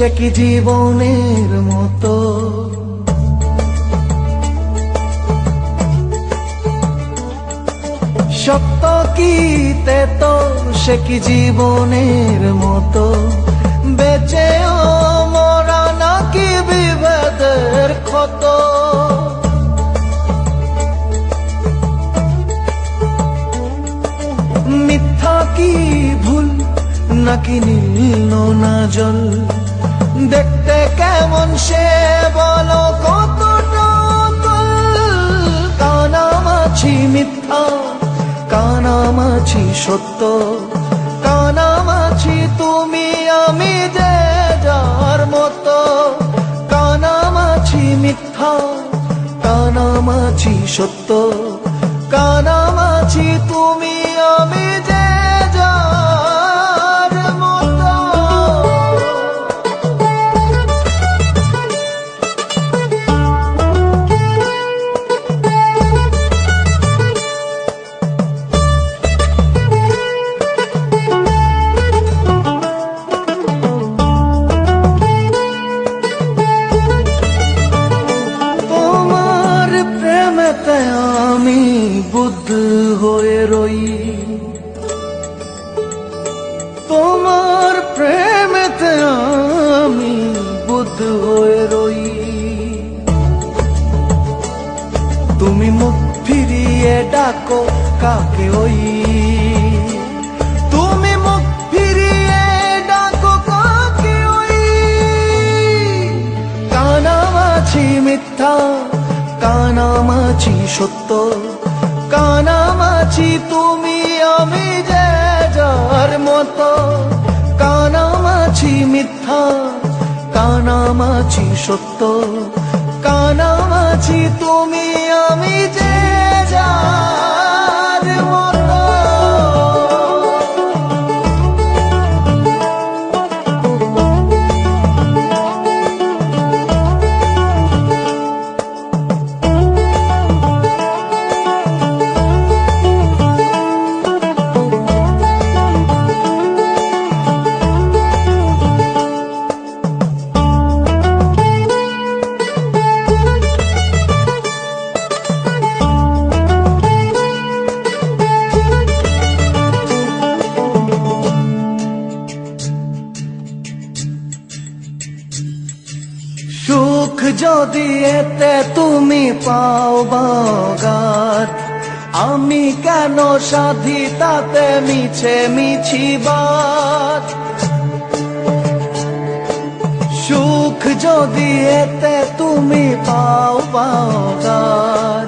সে কি জীবনের মতো? সত্য কি তেত সে কি জীবনের মতো? বেঁচেও মরা নাকি বিভেদের ক্ষত? মিথ্যা কি ভুল নাকি নীল না জল? দেখতে কেমন সে বলো অতল। কানামাছি মিথ্যা, কানামাছি সত্য, কানামাছি তুমি আমি যে যার মতো, কানামাছি মিথ্যা, কানামাছি সত্য তুমি মুখ ফিরিয়ে ডাকো, কাকে ওই? তুমি মুখ ফিরিয়ে ডাকো, কাকে ওই? কানামাছি মিথ্যা কানামাছি সত্য কানামাছি তুমি আমি যে যার মতো। কানামাছি মিথ্যা কানামাছি সত্য কানামাছি তুমি আমি যে যার যদি এতে তুমি পাও বাগার আমি কেন সাধি তাতে মিছে মিছি বাত? সুখ যদি এতে তুমি পাও বাগার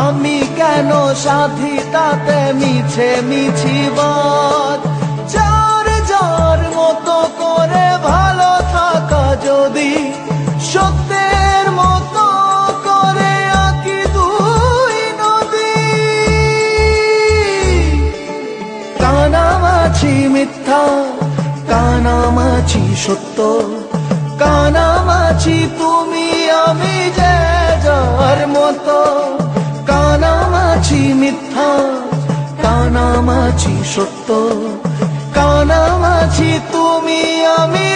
আমি কেন সাধি তাতে মিছে মিছি বাত? যার যার মতো করে ভালো থাকা যদি কানামাছি সত্য, কানামাছি তুমি আমি যে যার মতো। কানামাছি মিথ্যা, কানামাছি সত্য, কানামাছি তুমি আমি